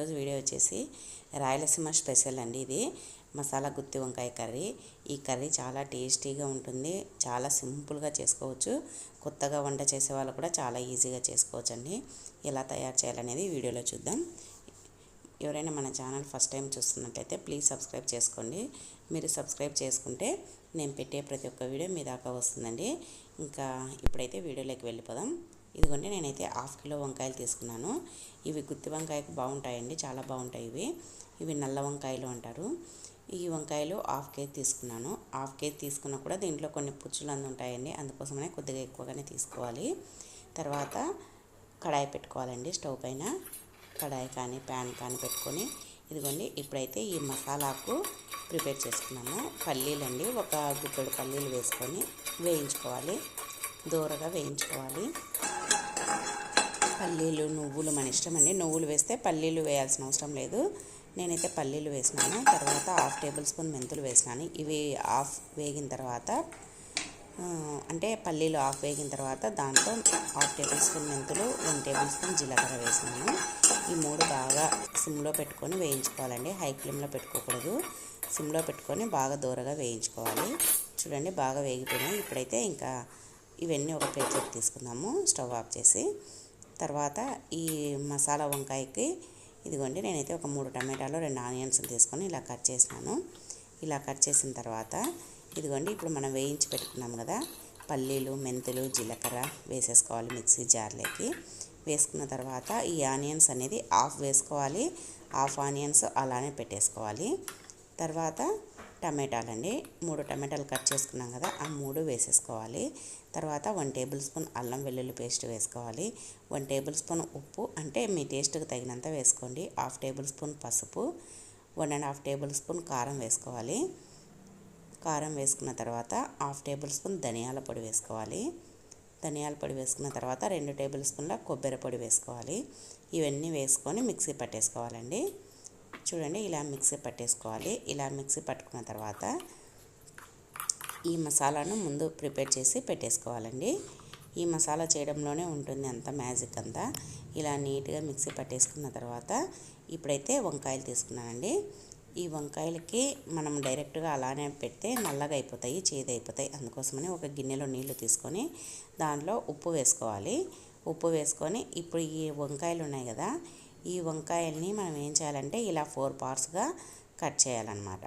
ఈరోజు వీడియో వచ్చేసి రాయలసీమ స్పెషల్ అండి ఇది. మసాలా గుత్తి వంకాయ కర్రీ. ఈ కర్రీ చాలా టేస్టీగా ఉంటుంది. చాలా సింపుల్గా చేసుకోవచ్చు. కొత్తగా వంట చేసే వాళ్ళు కూడా చాలా ఈజీగా చేసుకోవచ్చు అండి ఎలా తయారు చేయాలనేది వీడియోలో చూద్దాం. ఎవరైనా మన ఛానల్ ఫస్ట్ టైం చూస్తున్నట్లయితే ప్లీజ్ సబ్స్క్రైబ్ చేసుకోండి. మీరు సబ్స్క్రైబ్ చేసుకుంటే నేను పెట్టే ప్రతి ఒక్క వీడియో మీ దాకా వస్తుందండి. ఇంకా ఇప్పుడైతే వీడియోలోకి వెళ్ళిపోదాం. ఇదిగోండి నేనైతే హాఫ్ కిలో వంకాయలు తీసుకున్నాను. ఇవి గుత్తి వంకాయకు బాగుంటాయండి చాలా బాగుంటాయి ఇవి. ఇవి నల్ల వంకాయలు అంటారు. ఈ వంకాయలు హాఫ్ కేజీ తీసుకున్నాను. హాఫ్ కేజీ తీసుకున్నా కూడా దీంట్లో కొన్ని పుచ్చులు అందు ఉంటాయండి అందుకోసమనే కొద్దిగా ఎక్కువగానే తీసుకోవాలి. తర్వాత కడాయి పెట్టుకోవాలండి స్టవ్ పైన. కడాయి కానీ ప్యాన్ కానీ పెట్టుకొని. ఇదిగోండి ఇప్పుడైతే ఈ మసాలాకు ప్రిపేర్ చేసుకున్నాము పల్లీలు అండి ఒక గుప్పెడు పల్లీలు వేసుకొని వేయించుకోవాలి. దూరగా వేయించుకోవాలి. పల్లీలు నువ్వులు మన ఇష్టం అండి నువ్వులు వేస్తే పల్లీలు వేయాల్సిన అవసరం లేదు. నేనైతే పల్లీలు వేసినాను. తర్వాత హాఫ్ టేబుల్ స్పూన్ మెంతులు వేసినాను. ఇవి హాఫ్ వేగిన తర్వాత అంటే పల్లీలు హాఫ్ వేగిన తర్వాత దాంట్లో హాఫ్ టేబుల్ స్పూన్ మెంతులు వన్ టేబుల్ స్పూన్ జీలకర్ర వేసినాను. ఈ మూడు బాగా సిమ్లో పెట్టుకొని వేయించుకోవాలండి. హై ఫ్లేమ్లో పెట్టుకోకూడదు. సిమ్లో పెట్టుకొని బాగా దూరగా వేయించుకోవాలి. చూడండి బాగా వేగిపోయినాయి. ఇప్పుడైతే ఇంకా ఇవన్నీ ఒక ప్లేట్లోకి తీసుకుందాము. స్టవ్ ఆఫ్ చేసి తర్వాత ఈ మసాలా వంకాయకి ఇదిగోండి నేనైతే ఒక మూడు టమాటాలు రెండు ఆనియన్స్ తీసుకొని ఇలా కట్ చేసినాను. ఇలా కట్ చేసిన తర్వాత ఇదిగోండి ఇప్పుడు మనం వేయించి పెట్టుకున్నాం కదా పల్లీలు మెంతులు జీలకర్ర వేసేసుకోవాలి మిక్సీ జార్లోకి. వేసుకున్న తర్వాత ఈ ఆనియన్స్ అనేది ఆఫ్ వేసుకోవాలి హాఫ్ ఆనియన్స్ అలానే పెట్టేసుకోవాలి. తర్వాత టమాటాలండి. మూడు టమాటాలు కట్ చేసుకున్నాం కదా ఆ మూడు వేసేసుకోవాలి. తర్వాత వన్ టేబుల్ స్పూన్ అల్లం వెల్లుల్లి పేస్ట్ వేసుకోవాలి. వన్ టేబుల్ స్పూన్ ఉప్పు అంటే మీ టేస్ట్కి తగినంత వేసుకోండి. హాఫ్ టేబుల్ స్పూన్ పసుపు one and half tablespoon కారం వేసుకోవాలి. కారం వేసుకున్న తర్వాత హాఫ్ టేబుల్ స్పూన్ ధనియాల పొడి వేసుకోవాలి. ధనియాల పొడి వేసుకున్న తర్వాత రెండు టేబుల్ స్పూన్ల కొబ్బరి పొడి వేసుకోవాలి. ఇవన్నీ వేసుకొని మిక్సీ పట్టేసుకోవాలండి. చూడండి ఇలా మిక్సీ పట్టేసుకోవాలి. ఇలా మిక్సీ పట్టుకున్న తర్వాత ఈ మసాలాను ముందు ప్రిపేర్ చేసి పెట్టేసుకోవాలండి. ఈ మసాలా చేయడంలోనే ఉంటుంది అంత మ్యాజిక్ అంతా. ఇలా నీట్గా మిక్సీ పట్టేసుకున్న తర్వాత ఇప్పుడైతే వంకాయలు తీసుకున్నానండి. ఈ వంకాయలకి మనం డైరెక్ట్గా అలానే పెడితే నల్లగా అయిపోతాయి చేదు అయిపోతాయి. అందుకోసమని ఒక గిన్నెలో నీళ్ళు తీసుకొని దాంట్లో ఉప్పు వేసుకోవాలి. ఉప్పు వేసుకొని ఇప్పుడు ఈ వంకాయలు ఉన్నాయి కదా ఈ వంకాయల్ని మనం ఏం చేయాలంటే ఇలా ఫోర్ పార్ట్స్గా కట్ చేయాలన్నమాట.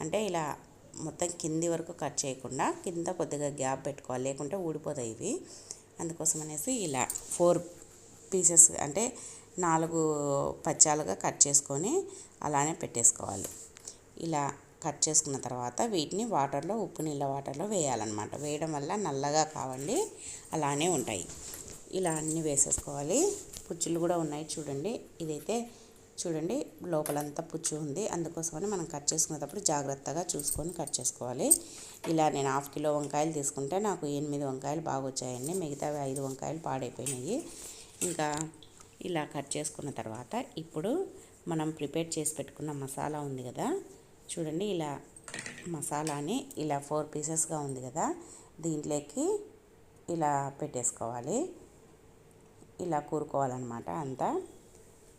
అంటే ఇలా మొత్తం కింది వరకు కట్ చేయకుండా కింద కొద్దిగా గ్యాప్ పెట్టుకోవాలి లేకుంటే ఊడిపోతాయి ఇవి. అందుకోసం అనేసి ఇలా ఫోర్ పీసెస్ అంటే నాలుగు పచ్చాలుగా కట్ చేసుకొని అలానే పెట్టేసుకోవాలి. ఇలా కట్ చేసుకున్న తర్వాత వీటిని వాటర్లో ఉప్పు నీళ్ళ వాటర్లో వేయాలన్నమాట. వేయడం వల్ల నల్లగా కావండి అలానే ఉంటాయి. ఇలా అన్నీ వేసేసుకోవాలి. పుచ్చులు కూడా ఉన్నాయి చూడండి. ఇదైతే చూడండి లోపలంతా పుచ్చు ఉంది. అందుకోసమని మనం కట్ చేసుకునేటప్పుడు జాగ్రత్తగా చూసుకొని కట్ చేసుకోవాలి. ఇలా నేను హాఫ్ కిలో వంకాయలు తీసుకుంటే నాకు ఎనిమిది వంకాయలు బాగా వచ్చాయండి. మిగతావి ఐదు వంకాయలు పాడైపోయినాయి. ఇంకా ఇలా కట్ చేసుకున్న తర్వాత ఇప్పుడు మనం ప్రిపేర్ చేసి పెట్టుకున్న మసాలా ఉంది కదా. చూడండి ఇలా మసాలాని ఇలా ఫోర్ పీసెస్గా ఉంది కదా. దీంట్లోకి ఇలా పెట్టేసుకోవాలి. ఇలా కూరుకోవాలన్నమాట అంతా.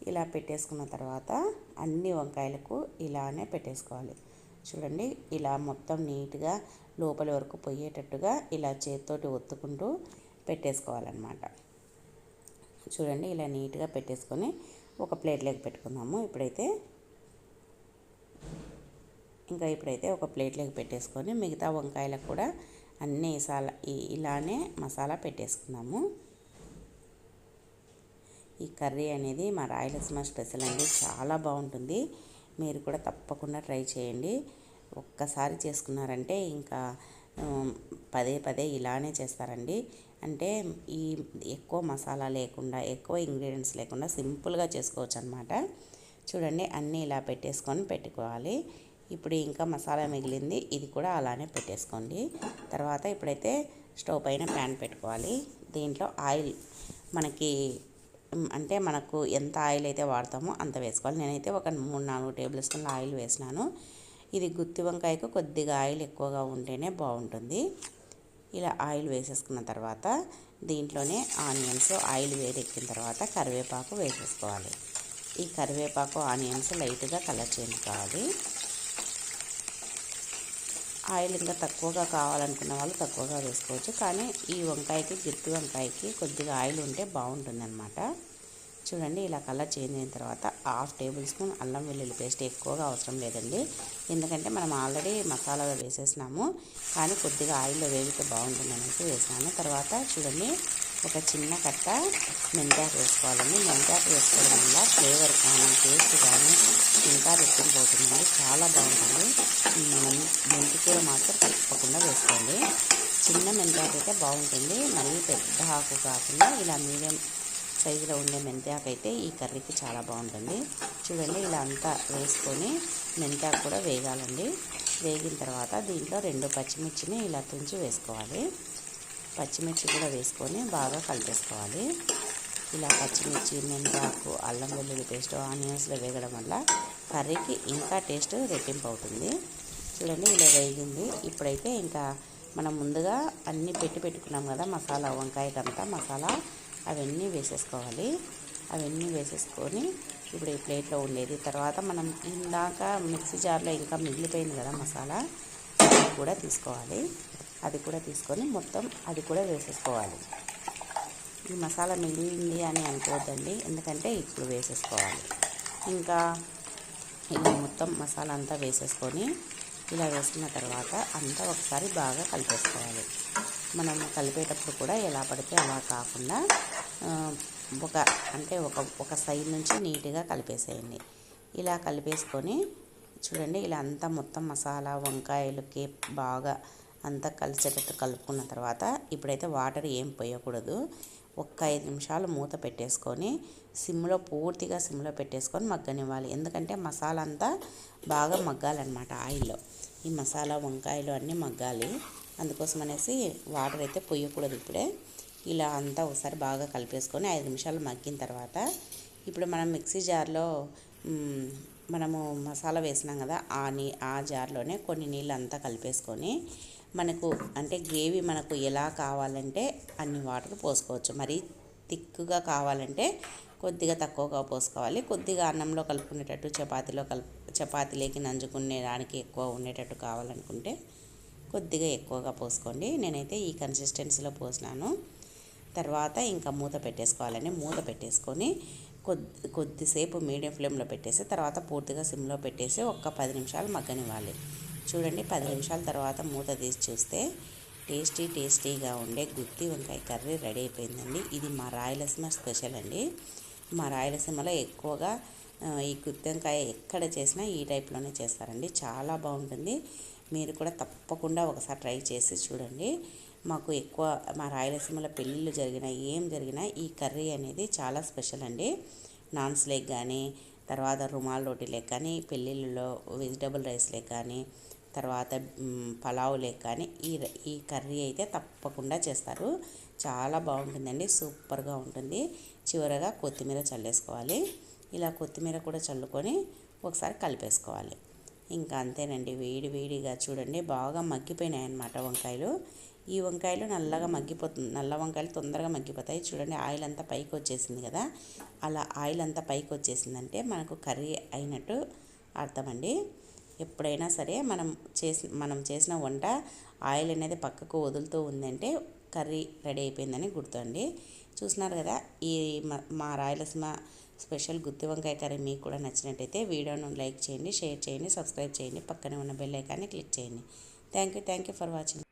ఇలా పెట్టేసుకున్న తర్వాత అన్ని వంకాయలకు ఇలానే పెట్టేసుకోవాలి. చూడండి ఇలా మొత్తం నీట్గా లోపలి వరకు పోయేటట్టుగా ఇలా చేతితోటి ఒత్తుకుంటూ పెట్టేసుకోవాలన్నమాట. చూడండి ఇలా నీట్గా పెట్టేసుకొని ఒక ప్లేట్లోకి పెట్టుకుందాము. ఇప్పుడైతే ఇంకా ఇప్పుడైతే ఒక ప్లేట్లోకి పెట్టేసుకొని మిగతా వంకాయలకు కూడా అన్నీ మసాలా ఇలానే మసాలా పెట్టేసుకుందాము. ఈ కర్రీ అనేది మా రాయలసీమ స్పెషల్ అండి. చాలా బాగుంటుంది. మీరు కూడా తప్పకుండా ట్రై చేయండి. ఒక్కసారి చేసుకున్నారంటే ఇంకా పదే పదే ఇలానే చేస్తారండి. అంటే ఈ ఎక్కువ మసాలా లేకుండా ఎక్కువ ఇంగ్రీడియంట్స్ లేకుండా సింపుల్గా చేసుకోవచ్చు అనమాట చూడండి అన్నీ ఇలా పెట్టేసుకొని పెట్టుకోవాలి. ఇప్పుడు ఇంకా మసాలా మిగిలింది. ఇది కూడా అలానే పెట్టేసుకోండి. తర్వాత ఇప్పుడైతే స్టవ్ పైన ప్యాన్ పెట్టుకోవాలి. దీంట్లో ఆయిల్ మనకి అంటే మనకు ఎంత ఆయిల్ అయితే వాడతామో అంత వేసుకోవాలి. నేనైతే ఒక మూడు నాలుగు టేబుల్ స్పూన్ల ఆయిల్ వేసినాను. ఇది గుత్తి వంకాయకు కొద్దిగా ఆయిల్ ఎక్కువగా ఉంటేనే బాగుంటుంది. ఇలా ఆయిల్ వేసేసుకున్న తర్వాత దీంట్లోనే ఆనియన్స్ ఆయిల్ వేడెక్కిన తర్వాత కరివేపాకు వేసేసుకోవాలి. ఈ కరివేపాకు ఆనియన్స్ లైట్గా కలర్ చేంజ్ కావాలి. ఆయిల్ ఇంకా తక్కువగా కావాలనుకున్న వాళ్ళు తక్కువగా వేసుకోవచ్చు. కానీ ఈ వంకాయకి గుత్తి వంకాయకి కొద్దిగా ఆయిల్ ఉంటే బాగుంటుందన్నమాట. చూడండి ఇలా కలర్ చేంజ్ అయిన తర్వాత హాఫ్ టేబుల్ స్పూన్ అల్లం వెల్లుల్లి పేస్ట్ ఎక్కువగా అవసరం లేదండి. ఎందుకంటే మనం ఆల్రెడీ మసాలాలో వేసేసినాము. కానీ కొద్దిగా ఆయిల్లో వేగితే బాగుంటుంది అనేసి తర్వాత చూడండి ఒక చిన్న కట్ట మెంతాకు వేసుకోవాలండి. మెంతాకు వేసుకోవడం వల్ల ఫ్లేవర్ కానీ టేస్ట్ కానీ ఇంకా రెట్టింపు చాలా బాగుంటుంది. మెంతికూర మాత్రం తప్పకుండా వేసుకోండి. చిన్న మెంతాకు అయితే బాగుంటుంది. మళ్ళీ పెద్ద ఆకు కాకుండా ఇలా మీడియం సైజులో ఉండే మెంతాకు అయితే ఈ కర్రీకి చాలా బాగుంటుంది. చూడండి ఇలా అంతా వేసుకొని మెంతాకు కూడా వేగాలండి. వేగిన తర్వాత దీంట్లో రెండు పచ్చిమిర్చిని ఇలా తుంచి వేసుకోవాలి. పచ్చిమిర్చి కూడా వేసుకొని బాగా కలిపేసుకోవాలి. ఇలా పచ్చిమిర్చి మెంతాకు అల్లం వెల్లుల్లి పేస్ట్ ఆనియన్స్లో వేగడం వల్ల కర్రీకి ఇంకా టేస్ట్ రెట్టింపు అవుతుంది చూడండి ఇలా వేగింది. ఇప్పుడైతే ఇంకా మనం ముందుగా అన్నీ పెట్టి పెట్టుకున్నాం కదా మసాలా వంకాయకంతా మసాలా అవన్నీ వేసేసుకోవాలి. అవన్నీ వేసేసుకొని ఇప్పుడు ఈ ప్లేట్లో ఉండేది. తర్వాత మనం ఇందాక మిక్సీ జార్లో ఇంకా మిగిలిపోయింది కదా మసాలా కూడా తీసుకోవాలి. అది కూడా తీసుకొని మొత్తం అది కూడా వేసేసుకోవాలి. ఈ మసాలా మిగిలింది అని అనుకోవద్దండి ఎందుకంటే ఇప్పుడు వేసేసుకోవాలి. ఇంకా ఇలా మొత్తం మసాలా అంతా వేసేసుకొని ఇలా వేసుకున్న తర్వాత అంతా ఒకసారి బాగా కలిపేసుకోవాలి. మనం కలిపేటప్పుడు కూడా ఎలా పడితే అలా కాకుండా ఒక అంటే ఒక ఒక సైడ్ నుంచి నీట్గా కలిపేసేయండి. ఇలా కలిపేసుకొని చూడండి ఇలా అంతా మొత్తం మసాలా వంకాయలకి బాగా అంతా కలిసేటట్టు కలుపుకున్న తర్వాత ఇప్పుడైతే వాటర్ ఏం పోయకూడదు. ఒక్క ఐదు నిమిషాలు మూత పెట్టేసుకొని సిమ్లో పూర్తిగా సిమ్లో పెట్టేసుకొని మగ్గనివ్వాలి. ఎందుకంటే మసాలా అంతా బాగా మగ్గాలన్నమాట ఆయిల్లో. ఈ మసాలా వంకాయలు అన్నీ మగ్గాలి. అందుకోసం అనేసి వాటర్ అయితే పొయ్యకూడదు ఇప్పుడే. ఇలా అంతా ఒకసారి బాగా కలిపేసుకొని ఐదు నిమిషాలు మగ్గిన తర్వాత ఇప్పుడు మనం మిక్సీ జార్లో మనము మసాలా వేసినాం కదా ఆ నీ ఆ జార్లోనే కొన్ని నీళ్ళు అంతా కలిపేసుకొని మనకు అంటే గ్రేవీ మనకు ఎలా కావాలంటే అన్ని వాటర్ పోసుకోవచ్చు. మరి థిక్గా కావాలంటే కొద్దిగా తక్కువగా పోసుకోవాలి. కొద్దిగా అన్నంలో కలుపుకునేటట్టు చపాతీలో కలుపు చపాతీలోకి నంజుకునే దానికి ఎక్కువ ఉండేటట్టు కావాలనుకుంటే కొద్దిగా ఎక్కువగా పోసుకోండి. నేనైతే ఈ కన్సిస్టెన్సీలో పోసినాను. తర్వాత ఇంకా మూత పెట్టేసుకోవాలని మూత పెట్టేసుకొని కొద్ది కొద్దిసేపు మీడియం ఫ్లేమ్లో పెట్టేసి తర్వాత పూర్తిగా సిమ్లో పెట్టేసి ఒక్క పది నిమిషాలు మగ్గనివ్వాలి. చూడండి పది నిమిషాల తర్వాత మూత తీసి చూస్తే టేస్టీ టేస్టీగా ఉండే గుత్తి వంకాయ కర్రీ రెడీ అయిపోయిందండి. ఇది మా రాయలసీమ స్పెషల్ అండి. మా రాయలసీమలో ఎక్కువగా ఈ గుత్తి వంకాయ ఎక్కడ చేసినా ఈ టైప్లోనే చేస్తారండి. చాలా బాగుంటుంది. మీరు కూడా తప్పకుండా ఒకసారి ట్రై చేసి చూడండి. మాకు ఎక్కువ మా రాయలసీమలో పెళ్ళిళ్ళు జరిగినా ఏం జరిగినా ఈ కర్రీ అనేది చాలా స్పెషల్ అండి. నాన్స్ లేక్ కానీ తర్వాత రుమాల్ రోటీలకు కానీ పెళ్ళిళ్ళలో వెజిటబుల్ రైస్లే కానీ తర్వాత పలావ్ లేక కానీ ఈ ఈ కర్రీ అయితే తప్పకుండా చేస్తారు. చాలా బాగుంటుందండి. సూపర్గా ఉంటుంది. చివరగా కొత్తిమీర చల్లేసుకోవాలి. ఇలా కొత్తిమీర కూడా చల్లుకొని ఒకసారి కలిపేసుకోవాలి. ఇంకా అంతేనండి. వేడి వేడిగా చూడండి. బాగా మగ్గిపోయినాయి అన్నమాట వంకాయలు. ఈ వంకాయలు నల్లగా మగ్గిపోతుంది నల్ల వంకాయలు తొందరగా మగ్గిపోతాయి. చూడండి ఆయిల్ అంతా పైకి వచ్చేసింది కదా. అలా ఆయిల్ అంతా పైకి వచ్చేసిందంటే మనకు కర్రీ అయినట్టు అర్థమండి. ఎప్పుడైనా సరే మనం చేసి మనం చేసిన వంట ఆయిల్ అనేది పక్కకు వదులుతూ ఉందంటే కర్రీ రెడీ అయిపోయిందని గుర్తుండి చూసినారు కదా ఈ మా రాయలసీమ స్పెషల్ గుత్తి వంకాయ కర్రీ మీకు కూడా నచ్చినట్టయితే వీడియోను లైక్ చేయండి షేర్ చేయండి సబ్స్క్రైబ్ చేయండి పక్కనే ఉన్న బెల్ ఐకాన్ని క్లిక్ చేయండి. Thank you thank you for watching.